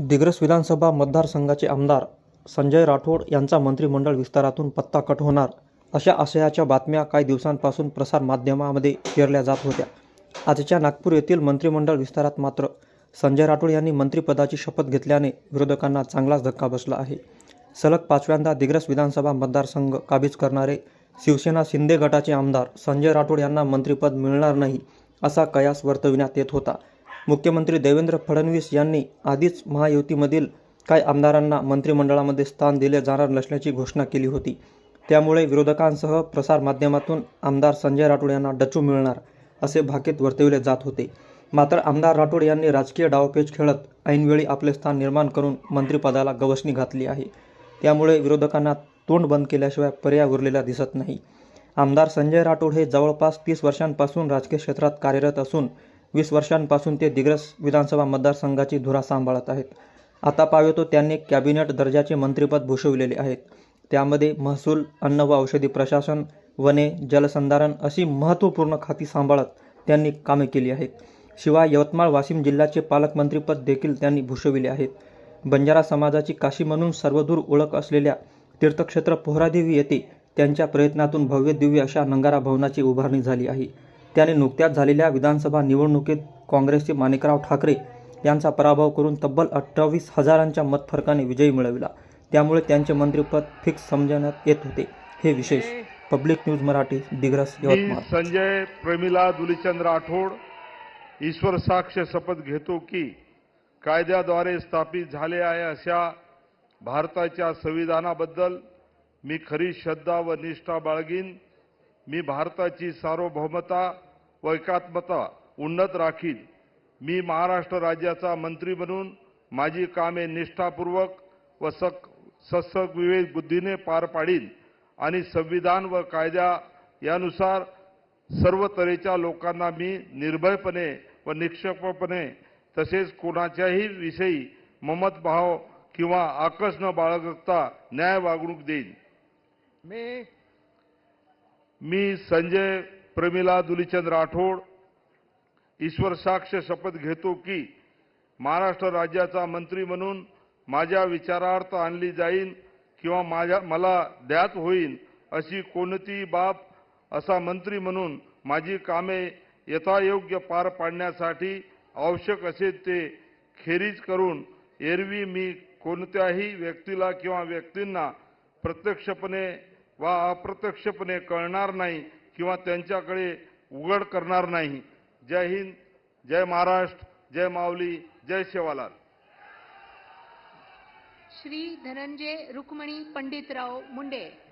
दिग्रस विधानसभा मतदारसंघाचे आमदार संजय राठोड यांचा मंत्रिमंडळ विस्तारातून पत्ता कट होणार अशा आशयाच्या बातम्या काही दिवसांपासून प्रसारमाध्यमामध्ये पेरल्या जात होत्या. आजच्या नागपूर येथील मंत्रिमंडळ विस्तारात मात्र संजय राठोड यांनी मंत्रिपदाची शपथ घेतल्याने विरोधकांना चांगलाच धक्का बसला आहे. सलग पाचव्यांदा दिग्रस विधानसभा मतदारसंघ काबीज करणारे शिवसेना शिंदे गटाचे आमदार संजय राठोड यांना मंत्रिपद मिळणार नाही असा कयास वर्तविण्यात येत होता. मुख्यमंत्री देवेंद्र फडणवीस यांनी आधीच महायुतीमधील काही आमदारांना मंत्रिमंडळामध्ये स्थान दिले जाणार नसल्याची घोषणा केली होती. त्यामुळे विरोधकांसह प्रसारमाध्यमातून आमदार संजय राठोड यांना डचू मिळणार असे भाकीत वर्तविले जात होते. मात्र आमदार राठोड यांनी राजकीय डावपेच खेळत ऐनवेळी आपले स्थान निर्माण करून मंत्रिपदाला गवसणी घातली आहे. त्यामुळे विरोधकांना तोंड बंद केल्याशिवाय पर्याय उरलेला दिसत नाही. आमदार संजय राठोड हे जवळपास तीस वर्षांपासून राजकीय क्षेत्रात कार्यरत असून वीस वर्षांपासून ते दिग्रस विधानसभा मतदारसंघाची धुरा सांभाळत आहेत. आता पावे तो त्यांनी कॅबिनेट दर्जाचे मंत्रिपद भूषविलेले आहेत. त्यामध्ये महसूल अन्न व औषधी प्रशासन वने जलसंधारण अशी महत्त्वपूर्ण खाती सांभाळत त्यांनी कामे केली आहेत. शिवाय यवतमाळ वाशिम जिल्ह्याचे पालकमंत्रीपद देखील त्यांनी भूषविले आहेत. बंजारा समाजाची काशी म्हणून सर्वदूर ओळख असलेल्या तीर्थक्षेत्र पोहरादेवी येथे त्यांच्या प्रयत्नातून भव्य दिव्य अशा नंगारा भवनाची उभारणी झाली आहे. त्याने नुकत्याच झालेल्या विधानसभा निवडणुकीत काँग्रेसचे माणिकराव ठाकरे यांचा पराभव करून तब्बल अठ्ठावीस हजारांच्या मतफरकाने विजय मिळविला. त्यामुळे त्यांचे मंत्रिपद फिक्स समजण्यात येत होते. हे विशेष पब्लिक न्यूज मराठी दिग्रस यवतमाळ. संजय प्रमिला दुलीचंद राठोड ईश्वर साक्ष शपथ घेतो की कायद्याद्वारे स्थापित झाले आहे अशा भारताच्या संविधानाबद्दल मी खरी श्रद्धा व निष्ठा बाळगीन. मी भारताची सार्वभौमता व एकात्मता उन्नत राखीन. मी महाराष्ट्र राज्याचा मंत्री म्हणून माझी कामे निष्ठापूर्वक व सक सत्सक विवेक बुद्धीने पार पाडीन आणि संविधान व कायद्या यानुसार सर्व तऱ्हेच्या लोकांना मी निर्भयपणे व निक्षेपपणे तसेच कोणाच्याही विषयी ममतभाव किंवा आकर्षण न बाळगता न्याय वागणूक देईन. मी मी संजय प्रमिला दुलीचंद राठोड ईश्वर साक्ष शपथ घेतो की महाराष्ट्र राज्याचा मंत्री म्हणून माझ्या विचारार्थ आणली जाईन किंवा माझ्या मला द्यात होईल अशी कोणतीही बाब असा मंत्री म्हणून माझी कामे यथायोग्य पार पाडण्यासाठी आवश्यक असेल ते खेरीज करून एरवी मी कोणत्याही व्यक्तीला किंवा व्यक्तींना प्रत्यक्षपणे वा अप्रत्यक्षपणे कळणार नाही किंवा त्यांच्याकडे उघड करणार नाही. जय हिंद जय महाराष्ट्र जय माऊली जय शेवालाल. श्री धनंजय रुक्मणी पंडितराव मुंडे.